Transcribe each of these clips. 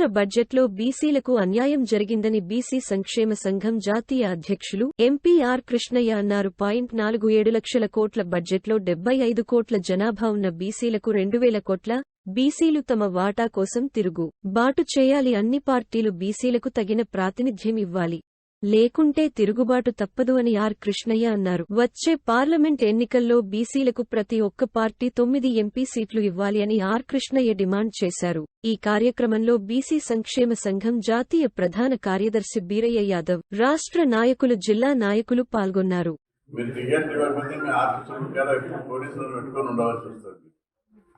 కేంద్ర బడ్జెట్లో బీసీలకు అన్యాయం జరిగిందని బీసీ సంక్షేమ సంఘం జాతీయ అధ్యక్షులు ఎంపీఆర్ కృష్ణయ్య అన్నారు. పాయింట్ నాలుగు ఏడు లక్షల కోట్ల బడ్జెట్లో డెబ్బై ఐదు కోట్ల జనాభా ఉన్న బీసీలకు రెండు వేల కోట్ల బీసీలు తమ వాటా కోసం తిరుగు బాటు చేయాలి అన్ని పార్టీలు బీసీలకు తగిన ప్రాతినిధ్యం ఇవ్వాలి. లేకుంటే తిరుగుబాటు తప్పదు అని ఆర్ కృష్ణయ్య అన్నారు. వచ్చే పార్లమెంట్ ఎన్నికల్లో బీసీలకు ప్రతి ఒక్క పార్టీ తొమ్మిది ఎంపీ సీట్లు ఇవ్వాలి అని ఆర్ కృష్ణయ్య డిమాండ్ చేశారు. ఈ కార్యక్రమంలో బీసీ సంక్షేమ సంఘం జాతీయ ప్రధాన కార్యదర్శి బీరయ్య యాదవ్ రాష్ట్ర నాయకులు జిల్లా నాయకులు పాల్గొన్నారు.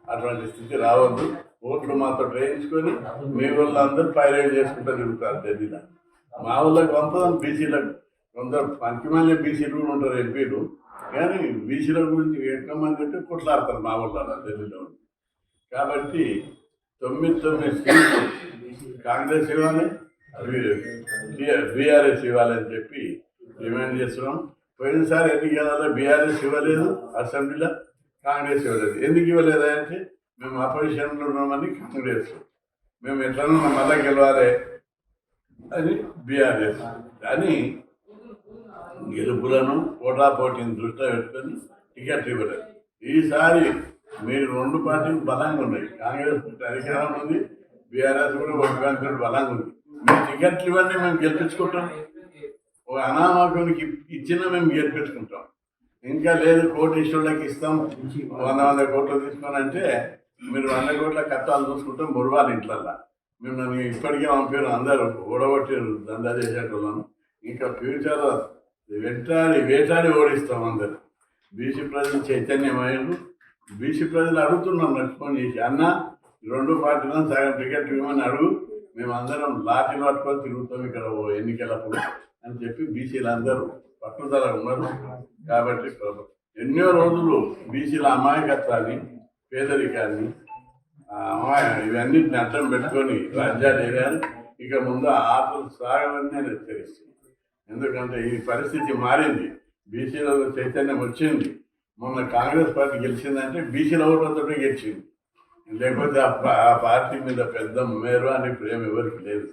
అటువంటి స్థితి రావద్దు. ఓట్లు మాతో వేయించుకొని మీ వాళ్ళందరూ పైరేట్ చేసుకుంటూ తిరుగుతారు ఢిల్లీలో మా వాళ్ళకి పంపదాం బీసీలకు కొందరు పంచమాలే బీసీలు కూడా ఉంటారు ఎంపీలు. కానీ బీసీల గురించి ఎక్కువ మంది అంటే కొట్లాడతారు మా వాళ్ళు ఢిల్లీలో కాబట్టి తొమ్మిది తొమ్మిది సీట్లు కాంగ్రెస్ ఇవ్వాలి బీఆర్ఎస్ ఇవ్వాలని చెప్పి డిమాండ్ చేస్తున్నాం. పోయినసారి ఎన్నికలలో బీఆర్ఎస్ ఇవ్వలేదు అసెంబ్లీలో కాంగ్రెస్ ఇవ్వలేదు. ఎందుకు ఇవ్వలేదు అంటే మేము అపోజిషన్లో ఉన్నామని కాంగ్రెస్. మేము ఎట్లనో మళ్ళా గెలవాలి. అని బీఆర్ఎస్. కానీ గెలుపులను పోటాపోటీని దృష్టిలో పెట్టుకొని టికెట్ ఇవ్వలేదు. ఈసారి మీరు రెండు పార్టీలు బలంగా ఉన్నాయి. కాంగ్రెస్ అధికారం ఉంది బీఆర్ఎస్ కూడా ఒక బ్యాంకు బలంగా ఉంది. మీ టికెట్లు ఇవన్నీ మేము గెలిపించుకుంటాం. ఒక అనామకునికి ఇచ్చిన మేము గెలిపించుకుంటాం. ఇంకా లేదు కోటీశ్వరులకు ఇస్తాం. వంద వంద కోట్లు తీసుకొని అంటే మీరు వంద కోట్ల కట్టాలు చూసుకుంటాం మురవాలి ఇంట్లల్లో. మేము నన్ను ఇప్పటికే పేరు అందరూ ఓడగొట్టారు దందా చేసేటోళ్ళను. ఇంకా ఫ్యూచర్ వెంటాడి వేటాడి ఓడిస్తాం అందరు. బీసీ ప్రజలు చైతన్యమైనరు బీసీ ప్రజలు అడుగుతున్నాం నాకు ఫోన్ చేసి అన్న రెండు పార్టీలను సగం టికెట్ ఇవ్వమని అడుగు. మేము అందరం లాఠీలు పట్టుకొని తిరుగుతాం ఇక్కడ ఓ ఎన్నికలప్పుడు అని చెప్పి బీసీలు అందరూ పట్టుదల ఉన్నారు. కాబట్టి ఎన్నో రోజులు బీసీల అమాయకత్వాన్ని పేదరికాన్ని ఇవన్నీ అమాయ అడ్డం పెట్టుకొని రాజ్యాలు ఇక ముందు ఆటలు సాగవని నేను హెచ్చరిస్తున్నాను. ఎందుకంటే ఈ పరిస్థితి మారింది. బీసీలలో చైతన్యం వచ్చింది. మొన్న కాంగ్రెస్ పార్టీ గెలిచిందంటే బీసీల ఓట్లతో గెలిచింది. లేకపోతే ఆ పార్టీ మీద పెద్ద మేరు అనే ప్రేమ ఎవరికి లేదు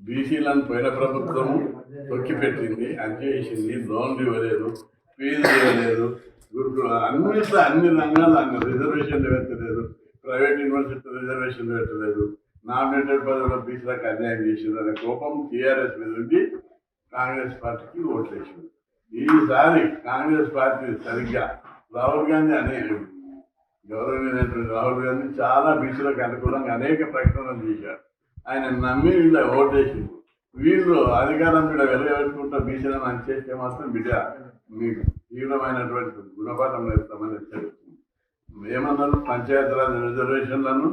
బీసీలను పోయిన ప్రభుత్వం తొక్కి పెట్టింది అంచేసింది లోన్లు ఇవ్వలేదు ఫీజులు ఇవ్వలేదు గురుకుల అన్ని అన్ని రంగాలు అన్ని రిజర్వేషన్లు పెట్టలేదు. ప్రైవేట్ యూనివర్సిటీ రిజర్వేషన్ పెట్టలేదు. నామినేటెడ్ పదవుల బీసీలకు అన్యాయం చేసింది అనే కోపం టీఆర్ఎస్ మీద ఉండి కాంగ్రెస్ పార్టీకి ఓట్లేసింది ఈసారి కాంగ్రెస్ పార్టీ సరిగ్గా రాహుల్ గాంధీ అనే గౌరవనీయమైనటువంటి రాహుల్ గాంధీ చాలా బీసీలకు అనుకూలంగా అనేక ప్రకటనలు చేశారు. ఆయన నమ్మి వీళ్ళ ఓటేసింది వీళ్ళు అధికారం మీద వెలగబెట్టుకుంటూ బీసీలను అని చేస్తే మాత్రం బిడ్డ మీకు తీవ్రమైనటువంటి గుణపాఠం నేర్తామని హెచ్చరిస్తుంది ఏమన్నారు? పంచాయతీరాజ్ రిజర్వేషన్లను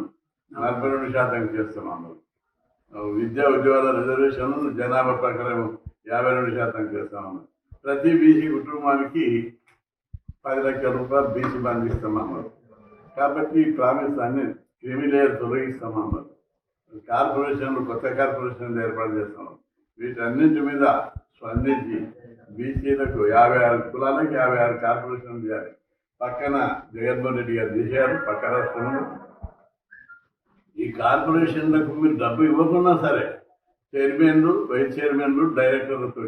నలభై రెండు శాతం చేస్తున్నాము. విద్యా ఉద్యోగాల రిజర్వేషన్లను జనాభా ప్రకారం యాభై రెండు శాతం చేస్తామన్నారు ప్రతి బీసీ కుటుంబానికి పది లక్షల రూపాయలు బీసీ బంధిస్తామన్నారు కాబట్టి ఈ ప్రామిస్ అన్ని క్రిమిలేయర్ తొలగిస్తామన్నారు. కార్పొరేషన్లు కొత్త కార్పొరేషన్లు ఏర్పాటు చేస్తాం వీటన్నింటి మీద స్పందించి బీసీలకు యాభై ఆరు కులాలకు యాభై ఆరు కార్పొరేషన్లు చేయాలి. పక్కన జగన్మోహన్ రెడ్డి గారు చేశారు పక్క రాష్ట్రంలో. ఈ కార్పొరేషన్లకు మీరు డబ్బు ఇవ్వకున్నా సరే చైర్మన్లు వైస్ చైర్మన్లు డైరెక్టర్లతో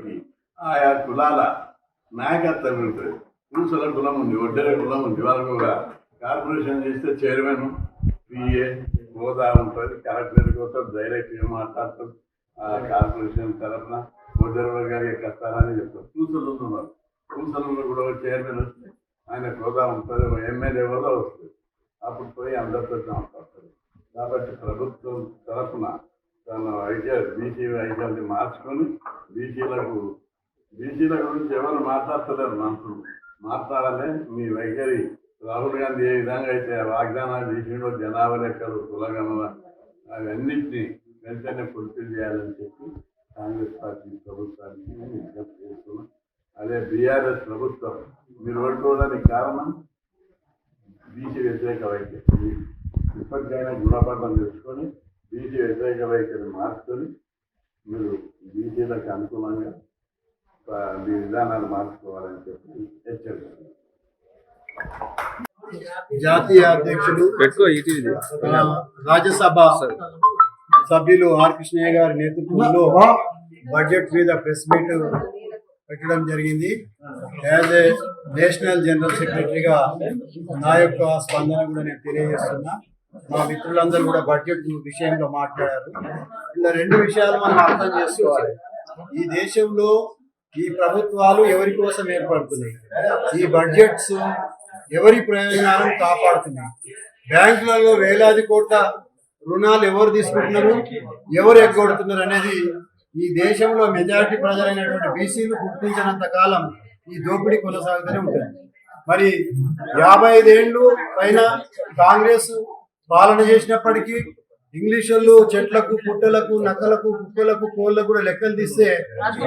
ఆయా కులాల నాయకత్వం ఉంటుంది. పురుషుల కులం ఉంది ఒడ్డెల కులం ఉంది. వాళ్ళకు ఒక కార్పొరేషన్ చేస్తే చైర్మన్ పిఏ హోదా ఉంటుంది. కలెక్టర్ కోసం డైరెక్ట్గా మాట్లాడతాం? ఆ కార్పొరేషన్ తరఫున ఒడ్డెర గారికి కష్టాలని చెప్తారు పూసలు ఉన్నారు. పూసలలో కూడా ఒక చైర్మన్ వస్తే ఆయన హోదా ఉంటుంది ఎమ్మెల్యే హోదా వస్తుంది. అప్పుడు పోయి అందరితో మాట్లాడతారు కాబట్టి ప్రభుత్వం తరఫున తన ఐడియా బీసీ ఐడియాని మార్చుకొని బీసీలకు బీసీల గురించి ఎవరు మాట్లాడతలేరు మనుషులు మాట్లాడాలి మీ వైఖరి. రాహుల్ గాంధీ ఏ విధంగా అయితే వాగ్దానాలు చేసిండో జనాభా లెక్కలు కులగణన అవన్నింటినీ వెంటనే ఫుల్ఫిల్ చేయాలని చెప్పి కాంగ్రెస్ పార్టీ ప్రభుత్వానికి నేను విజ్ఞప్తి చేస్తున్నాను అదే బీఆర్ఎస్ ప్రభుత్వం మీరు ఓడిపోవడానికి కారణం బీసీ వ్యతిరేక వైఖరి. ఇప్పటికైనా గుణపాఠం తెచ్చుకొని బీసీ వ్యతిరేక వైఖరి మార్చుకొని మీరు బీసీలకు అనుకూలంగా ఆ, మీ విధానాలు మార్చుకోవాలని చెప్పి హెచ్చరిస్తున్నాను జాతీయ అధ్యక్షులు రాజ్యసభ సభ్యులు ఆర్ కృష్ణయ్య గారి నేతృత్వంలో బడ్జెట్ మీద ప్రెస్ మీట్ పెట్టడం జరిగింది. యాజ్ ఏ నేషనల్ జనరల్ సెక్రటరీగా నా యొక్క స్పందన కూడా నేను తెలియజేస్తున్నా. మా మిత్రులందరూ కూడా బడ్జెట్ విషయంలో మాట్లాడారు. ఇలా రెండు విషయాలు మనం అర్థం చేసుకోవాలి. ఈ దేశంలో ఈ ప్రభుత్వాలు ఎవరి కోసం ఏర్పడుతున్నాయి? ఈ బడ్జెట్స్ ఎవరి ప్రయోజనాలను కాపాడుతున్నాయి? బ్యాంకులలో వేలాది కోట్ల రుణాలు ఎవరు తీసుకుంటున్నారు? ఎవరు ఎగ్గొడుతున్నారు అనేది ఈ దేశంలో మెజారిటీ ప్రజలైనటువంటి బీసీలు గుర్తించినంత కాలం ఈ దోపిడీ కొనసాగుతూనే ఉంటుంది. మరి యాభై ఐదేళ్ళు పైన కాంగ్రెస్ పాలన చేసినప్పటికీ ఇంగ్లీషులు చెట్లకు పుట్టలకు నక్కలకు కుక్కలకు కోళ్ళకు కూడా లెక్కలు తీస్తే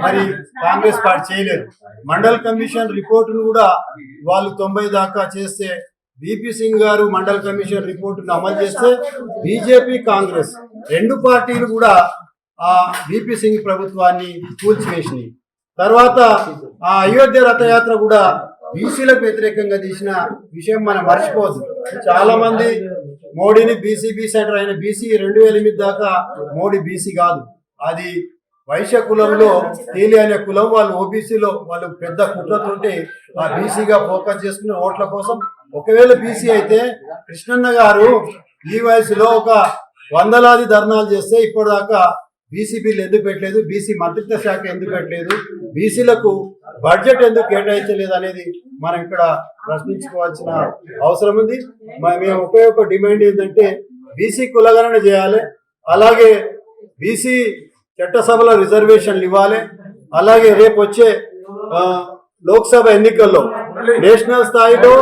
మరి కాంగ్రెస్ పార్టీ చేయలేదు. మండల్ కమిషన్ రిపోర్టును కూడా వాళ్ళు తొంభై దాకా చేస్తే బీపీ సింగ్ గారు మండల్ కమిషన్ రిపోర్టును అమలు చేస్తే బీజేపీ కాంగ్రెస్ రెండు పార్టీలు కూడా ఆ బీపీ సింగ్ ప్రభుత్వాన్ని కూల్చివేసినాయి తర్వాత ఆ అయోధ్య రథయాత్ర కూడా బీసీలకు వ్యతిరేకంగా తీసిన విషయం మనం మర్చిపోవద్దు. చాలా మంది మోడీని బీసీ బీ సెంటర్ అయిన బీసీ రెండు వేల ఎనిమిది దాకా మోడీ బీసీ కాదు. అది వైశ్య కులంలో తేలి అనే కులం వాళ్ళు ఓబీసీలో వాళ్ళు పెద్ద కుట్రతుంటే ఆ బీసీగా ఫోకస్ చేసుకుని ఓట్ల కోసం. ఒకవేళ బీసీ అయితే కృష్ణన్న గారు ఈ వయసులో ఒక వందలాది ధర్నాలు చేస్తే ఇప్పటిదాకా బీసీ బిల్ ఎందుకు పెట్టలేదు? బీసీ మంత్రిత్వ శాఖ ఎందుకు పెట్టలేదు? బీసీలకు బడ్జెట్ ఎందుకు కేటాయించలేదు అనేది మనం ఇక్కడ ప్రశ్నించుకోవాల్సిన అవసరం ఉంది. మ- మేము ఒకే ఒక డిమాండ్ ఏంటంటే బీసీ కులగణన చేయాలి. అలాగే బీసీ చట్టసభలో రిజర్వేషన్లు ఇవ్వాలి. అలాగే రేపు వచ్చే లోక్సభ ఎన్నికల్లో నేషనల్ స్థాయిలో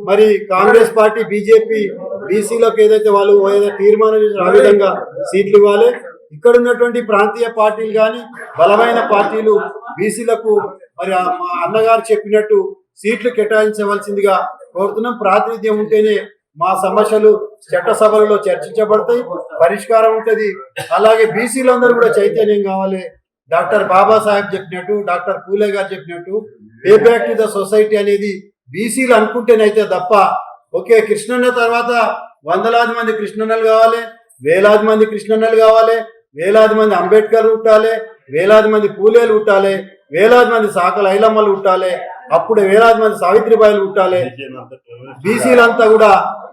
మరి కాంగ్రెస్ పార్టీ బీజేపీ బీసీలకు ఏదైతే వాళ్ళు ఏదైతే తీర్మానం చేసిన ఆ విధంగా సీట్లు ఇవ్వాలి. ఇక్కడ ఉన్నటువంటి ప్రాంతీయ పార్టీలు కానీ బలమైన పార్టీలు బీసీలకు మరి మా అన్నగారు చెప్పినట్టు సీట్లు కేటాయించవలసిందిగా కోరుతున్నాం. ప్రాతినిధ్యం ఉంటేనే మా సమస్యలు చట్టసభలలో చర్చించబడతాయి పరిష్కారం ఉంటుంది. అలాగే బీసీలందరూ కూడా చైతన్యం కావాలి. డాక్టర్ బాబాసాహెబ్ చెప్పినట్టు డాక్టర్ పూలే గారు చెప్పినట్టు pay back to the society అనేది బీసీలు అనుకుంటేనైతే తప్ప ఓకే కృష్ణన్న తర్వాత వందలాది మంది కృష్ణన్నలు కావాలి వేలాది మంది కృష్ణన్నలు కావాలి వేలాది మంది అంబేద్కర్ ఉట్టాలి వేలాది మంది పూలేలు ఉట్టాలి వేలాది మంది సాకల ఐలమ్మలు ఉట్టాలి అప్పుడు వేలాది మంది సావిత్రిబాయిలు ఉట్టాలి. బీసీలంతా కూడా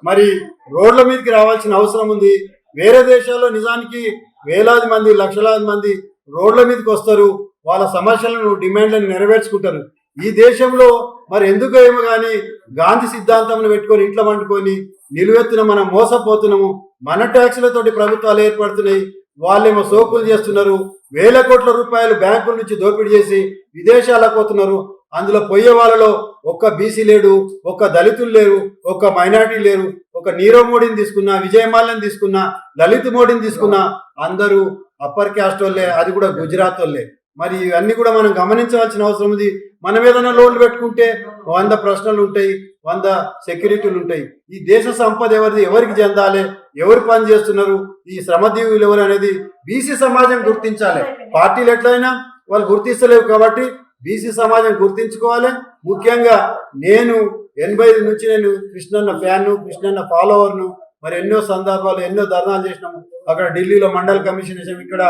మరి రోడ్ల మీదకి రావాల్సిన అవసరం ఉంది. వేరే దేశాల్లో నిజానికి వేలాది మంది లక్షలాది మంది రోడ్ల మీదకి వస్తారు. వాళ్ళ సమస్యలను డిమాండ్లను నెరవేర్చుకుంటారు. ఈ దేశంలో మరి ఎందుకు ఏమో కానీ గాంధీ సిద్ధాంతం పెట్టుకొని ఇంట్లో వండుకొని నిలువెత్తున మనం మోసపోతున్నాము. మన ట్యాక్సులతోటి ప్రభుత్వాలు ఏర్పడుతున్నాయి. వాళ్ళేమో సోకులు చేస్తున్నారు. వేల కోట్ల రూపాయలు బ్యాంకుల నుంచి దోపిడీ చేసి విదేశాలకు పోతున్నారు. అందులో పోయే వాళ్ళలో ఒక్క బీసీ లేడు ఒక్క దళితులు లేరు ఒక్క మైనార్టీ లేరు ఒక నీరవ్ మోడీని తీసుకున్నా విజయమాల్యని తీసుకున్నా లలిత్ మోడీని తీసుకున్నా అందరూ అప్పర్ క్యాస్ట్ వాళ్ళే అది కూడా గుజరాత్ వాళ్ళే. మరి ఇవన్నీ కూడా మనం గమనించవలసిన అవసరం ఉంది. మనం ఏదైనా లోన్లు పెట్టుకుంటే వంద ప్రశ్నలు ఉంటాయి వంద సెక్యూరిటీలు ఉంటాయి. ఈ దేశ సంపద ఎవరిది? ఎవరికి చెందాలి? ఎవరు పని చేస్తున్నారు? ఈ శ్రమజీవులు ఎవరు అనేది బీసీ సమాజం గుర్తించాలి. పార్టీలు ఎట్లయినా వాళ్ళు గుర్తిస్తలేవు కాబట్టి బీసీ సమాజం గుర్తించుకోవాలి. ముఖ్యంగా నేను ఎనభై ఐదు నుంచి నేను కృష్ణన్న ఫ్యాన్ కృష్ణన్న ఫాలోవర్ను మరి ఎన్నో సందర్భాలు ఎన్నో ధర్నాలు చేసినాము. అక్కడ ఢిల్లీలో మండల్ కమిషన్ చేసాం ఇక్కడ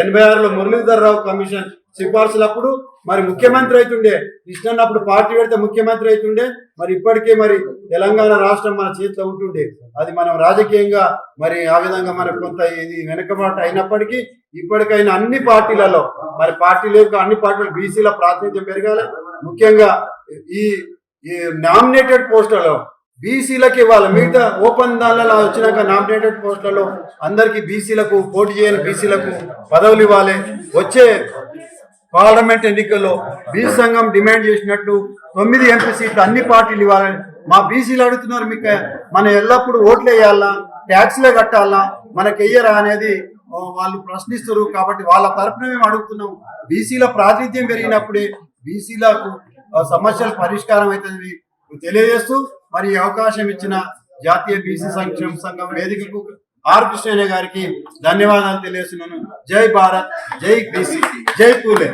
ఎనభై ఆరులో మురళీధర్ రావు కమిషన్ సిఫార్సులప్పుడు మరి ముఖ్యమంత్రి అవుతుండే ఇష్టం అప్పుడు పార్టీ పెడితే ముఖ్యమంత్రి అవుతుండే మరి ఇప్పటికే మరి తెలంగాణ రాష్ట్రం మన చేతిలో ఉంటుండే. అది మనం రాజకీయంగా మరి ఆ విధంగా మనకు కొంత ఇది వెనుకబాటు అయినప్పటికీ ఇప్పటికైనా అన్ని పార్టీలలో మరి పార్టీలు అన్ని పార్టీలు బీసీల ప్రాతినిధ్యం పెరగాలి. ముఖ్యంగా ఈ ఈ నామినేటెడ్ పోస్టులలో బీసీలకు ఇవ్వాలి. మిగతా ఓపెన్ దానిలో వచ్చినాక నామినేటెడ్ పోస్టులలో అందరికీ బీసీలకు పోటీ చేయని బీసీలకు పదవులు ఇవ్వాలి. వచ్చే పార్లమెంట్ ఎన్నికల్లో బీసీ సంఘం డిమాండ్ చేసినట్టు తొమ్మిది ఎంపీ సీట్లు అన్ని పార్టీలు ఇవ్వాలని మా బీసీలు అడుగుతున్నారు మీకు. మనం ఎల్లప్పుడూ ఓట్లు వేయాలా? ట్యాక్స్లే కట్టాలా? మనకి వెయ్యరా అనేది వాళ్ళు ప్రశ్నిస్తారు కాబట్టి వాళ్ళ తరఫున మేము అడుగుతున్నాం. బీసీల ప్రాతినిధ్యం పెరిగినప్పుడే బీసీలకు సమస్యలు సమస్యల పరిష్కారం అవుతుంది తెలియజేస్తూ మరి అవకాశం ఇచ్చిన జాతీయ బీసీ సంక్షేమ సంఘం వేదికకు ఆర్ కృష్ణయ్య గారికి ధన్యవాదాలు తెలియజేస్తున్నాను. జై భారత్ జై బీసీ జై పూలే.